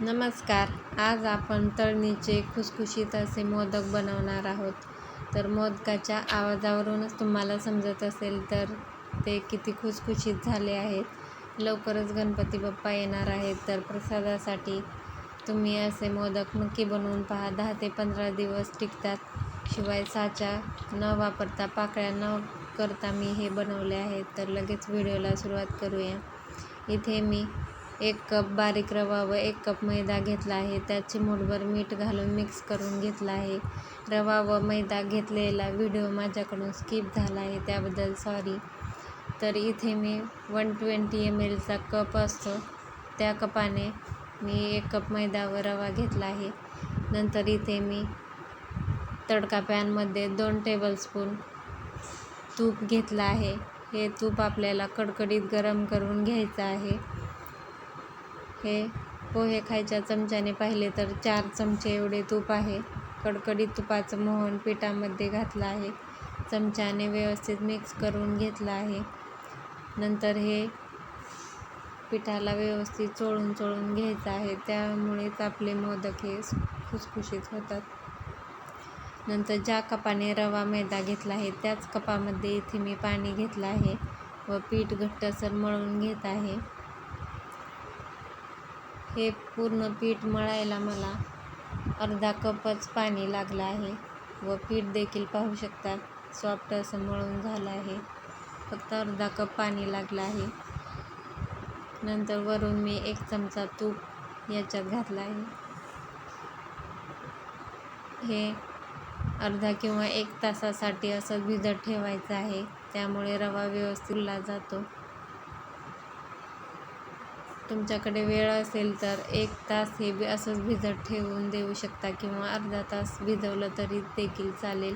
नमस्कार. आज आपण तळणीचे खुसखुशीत असे मोदक बनवणार आहोत. तर मोदकाच्या आवाजावरूनच तुम्हाला समजत असेल तर ते किती खुसखुशीत झाले आहेत. लवकरच गणपती बाप्पा येणार आहेत. तर प्रसादासाठी तुम्ही असे मोदक नक्की बनवून पहा. दहा ते पंधरा दिवस टिकतात. शिवाय साचा न वापरता पाकळ्या न करता मी हे बनवले आहेत. तर लगेच व्हिडिओला सुरुवात करूया. इथे मी एक कप बारीक रवा व एक कप मैदा घेतला आहे. त्यात चिमूटभर मीठ घालून मिक्स करून घेतला आहे. रवा व मैदा घेतलेला व्हिडिओ माझ्याकडून स्किप झाला आहे. त्याबद्दल सॉरी. तर इथे मी वन ट्वेंटी एम एलचा कप असतो. त्या कपाने मी एक कप मैदा व रवा घेतला आहे. नंतर इथे मी तडका पॅनमध्ये दोन टेबलस्पून तूप घेतलं आहे. हे तूप आपल्याला कडकडीत गरम करून घ्यायचं आहे. हे पोहे खायच्या चमच्याने पाहिले तर चार चमचे एवढे तूप आहे. कडकडीत तुपाचं मोहन पिठामध्ये घातलं आहे. चमच्याने व्यवस्थित मिक्स करून घेतलं आहे. नंतर हे पिठाला व्यवस्थित चोळून चोळून घ्यायचं आहे. त्यामुळेच आपले मोदक हे खुसखुशीत होतात. नंतर ज्या कपाने रवा मैदा घेतला आहे त्याच कपामध्ये इथे मी पाणी घेतलं आहे व पीठ घट्टसर मळून घेत आहे. हे पूर्ण पीठ मळायला मला अर्धा कपच पाणी लागलं आहे व पीठ देखील पाहू शकता सॉफ्ट असं मळून झालं आहे. फक्त अर्धा कप पाणी लागलं आहे. नंतर वरून मी एक चमचा तूप याच्यात घातला आहे. हे अर्धा किंवा एक तासासाठी असं भिजत ठेवायचं आहे त्यामुळे रवा व्यवस्थित जातो. तुमच्याकडे वेळ असेल तर एक तास हे बी असंच भिजत ठेवून देऊ शकता किंवा अर्धा तास भिजवलं तरी देखील चालेल.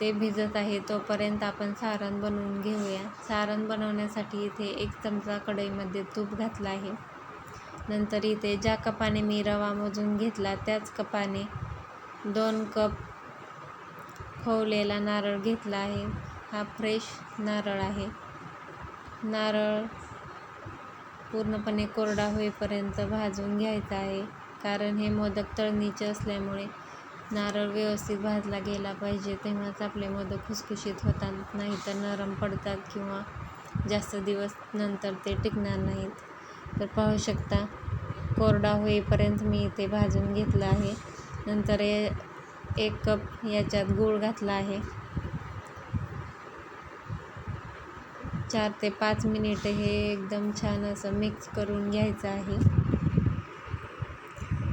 ते भिजत आहे तोपर्यंत आपण सारण बनवून घेऊया. सारण बनवण्यासाठी इथे एक चमचा कढईमध्ये तूप घातलं आहे. नंतर इथे ज्या कपाने मी रवा मोजून घेतला त्याच कपाने दोन कप खवलेला नारळ घेतला आहे. हा फ्रेश नारळ आहे. नारळ पूर्णपणे कोरडा होईपर्यंत भाजून घ्यायचा आहे. कारण हे मोदक तळणीचे असल्यामुळे नारळ व्यवस्थित भाजला गेला पाहिजे. तेव्हाच आपले मोदक खुसखुशीत होतात. नाही तर नरम पडतात किंवा जास्त दिवस नंतर ते टिकणार नाहीत. तर पाहू शकता कोरडा होईपर्यंत मी इथे भाजून घेतलं आहे. नंतर एक कप याच्यात गूळ घातला आहे. चार ते पाच मिनिटं हे एकदम छान असं मिक्स करून घ्यायचं आहे.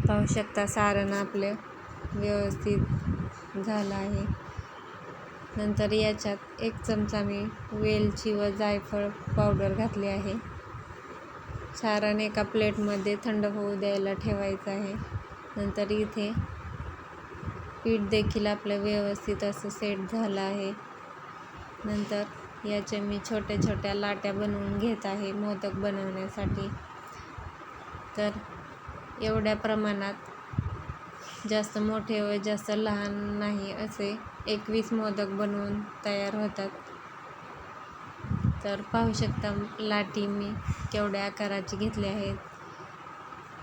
पाहू शकता सारण आपलं व्यवस्थित झालं आहे. नंतर याच्यात एक चमचा मी वेलची व जायफळ पावडर घातली आहे. सारण एका प्लेटमध्ये थंड होऊ द्यायला ठेवायचं आहे. नंतर इथे पीठ देखील आपलं व्यवस्थित असं सेट झालं आहे. नंतर याच्या मी छोट्या छोट्या लाट्या बनवून घेत आहे मोदक बनवण्यासाठी. तर एवढ्या प्रमाणात जास्त मोठे व जास्त लहान नाही असे एकवीस मोदक बनवून तयार होतात. तर पाहू शकता लाटी मी केवढ्या आकाराची घेतल्या आहेत.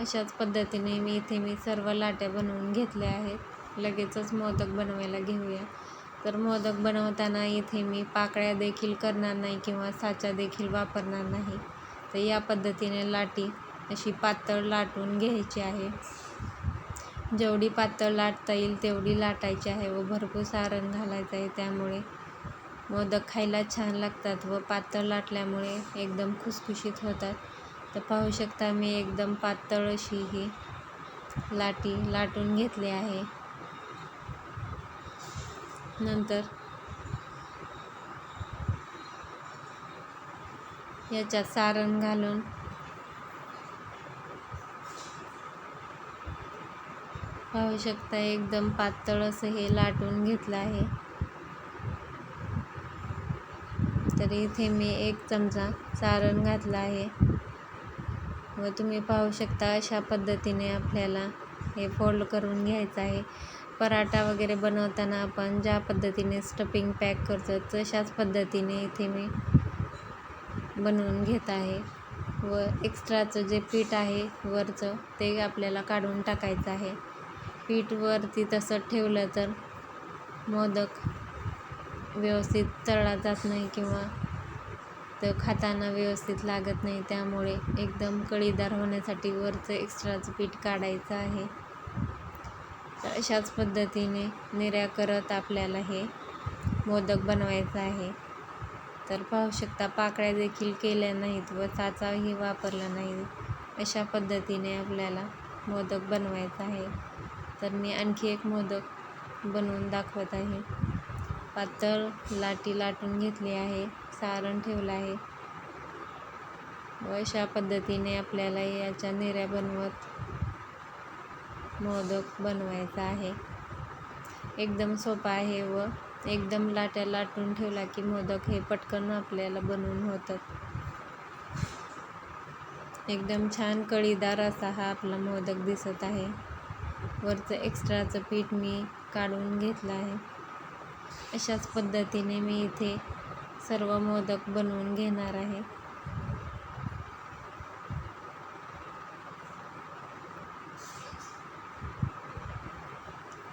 अशाच पद्धतीने मी इथे मी सर्व लाट्या बनवून घेतल्या आहेत. लगेचच मोदक बनवायला घेऊया. तर मोदक बनवताना इथे मी पाकळ्या देखील करणार नाही किंवा साचा देखील वापरणार नाही. तर या पद्धतीने लाटी अशी पातळ लाटून घ्यायची आहे. जेवढी पातळ लाटता येईल तेवढी लाटायची आहे व भरपूर सारण घालायचं आहे. त्यामुळे मोदक खायला छान लागतात व पातळ लाटल्यामुळे एकदम खुसखुशीत होतात. तर पाहू शकता मी एकदम पातळ अशी ही लाटी लाटून घेतली आहे. नंतर. याच्यात सारण घालून. पाहू शकता एकदम पातळ असं हे लाटून घेतलं आहे. तर इथे मी एक चमचा सारण घातला आहे. व तुम्ही पाहू शकता अशा पद्धतीने आपल्याला हे फोल्ड करून घ्यायचं आहे. पराठा वगैरे बनवताना आपण ज्या पद्धतीने स्टफिंग पॅक करतो तशाच पद्धतीने इथे मी बनवून घेत आहे. व एक्स्ट्राचं जे पीठ आहे वरचं ते आपल्याला काढून टाकायचं आहे. पीठ वरती तसं ठेवलं तर मोदक व्यवस्थित तळला जात नाही किंवा तर खाताना व्यवस्थित लागत नाही. त्यामुळे एकदम कळीदार होण्यासाठी वरचं एक्स्ट्राचं पीठ काढायचं आहे. अशाच पद्धतीने निर्या करत आपल्याला हे मोदक बनवायचं आहे. तर पाहू शकता पाकळ्या देखील केल्या नाहीत व चाचाही वापरला नाही. अशा पद्धतीने आपल्याला मोदक बनवायचा आहे. तर मी आणखी एक मोदक बनवून दाखवत आहे. पातळ लाटी लाटून घेतली आहे सारण ठेवलं आहे. व अशा पद्धतीने आपल्याला याच्या निऱ्या बनवत मोदक बनवायचा आहे. एकदम सोपा आहे व एकदम लाट्या लाटून ठेवला की मोदक हे पटकन आपल्याला बनवून होतात. एकदम छान कळीदार असा हा आपला मोदक दिसत आहे. वरचं एक्स्ट्राचं पीठ मी काढून घेतलं आहे. अशाच पद्धतीने मी इथे सर्व मोदक बनवून घेणार आहे.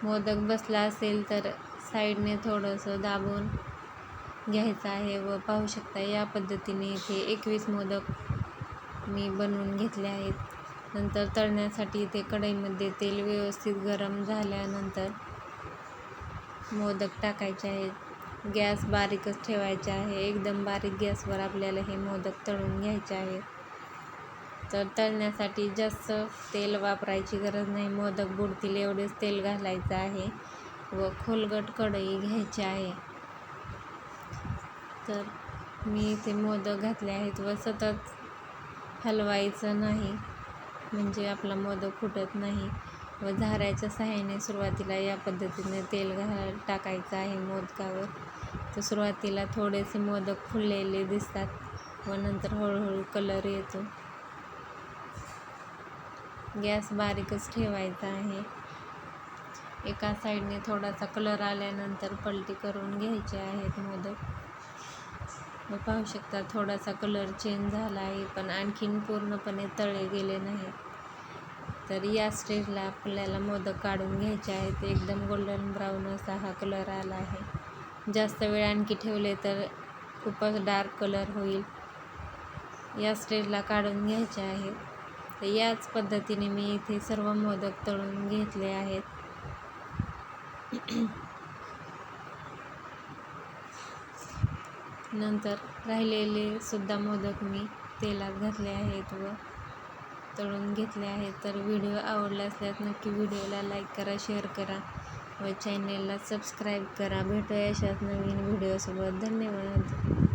मोदक बसला असेल तर साईडने थोडंसं दाबून घ्यायचं आहे व पाहू शकता या पद्धतीने इथे एकवीस मोदक मी बनवून घेतले आहेत. नंतर तळण्यासाठी इथे कढईमध्ये तेल व्यवस्थित गरम झाल्यानंतर मोदक टाकायचे आहेत. गॅस बारीकच ठेवायचा आहे. एकदम बारीक गॅसवर आपल्याला हे मोदक तळून घ्यायचे आहेत. तर तळण्यासाठी जास्त तेल वापरायची गरज नाही. मोदक बुडतील एवढेच तेल घालायचं आहे व खोलगट कढई घ्यायची आहे. तर मी इथे मोदक घातले आहेत व सतत हलवायचं नाही म्हणजे आपला मोदक फुटत नाही व झाऱ्याच्या सहाय्याने सुरुवातीला या पद्धतीने तेल घाला टाकायचं आहे मोदकावर. तर सुरुवातीला थोडेसे मोदक फुललेले दिसतात व नंतर हळूहळू कलर येतो. गॅस बारीकच ठेवायचा आहे. एका साईडने थोडासा कलर आल्यानंतर पलटी करून घ्यायचे आहेत मोदक पाहू शकता थोडासा कलर चेंज झाला आहे पण आणखीन पूर्णपणे तळे गेले नाही. तर या स्टेजला आपल्याला मोदक काढून घ्यायचे आहेत. एकदम गोल्डन ब्राऊन असा हा कलर आला आहे. जास्त वेळ आणखी ठेवले तर खूपच डार्क कलर होईल. या स्टेजला काढून घ्यायचे आहेत. तर याच पद्धतीने मी इथे सर्व मोदक तळून घेतले आहेत. नंतर राहिलेले सुद्धा मोदक मी तेलात घातले आहेत व तळून घेतले आहेत. तर व्हिडिओ आवडला असल्यास नक्की व्हिडिओला लाईक करा शेअर करा व चॅनेलला सबस्क्राईब करा. भेटूया अशाच नवीन व्हिडिओसोबत. धन्यवाद.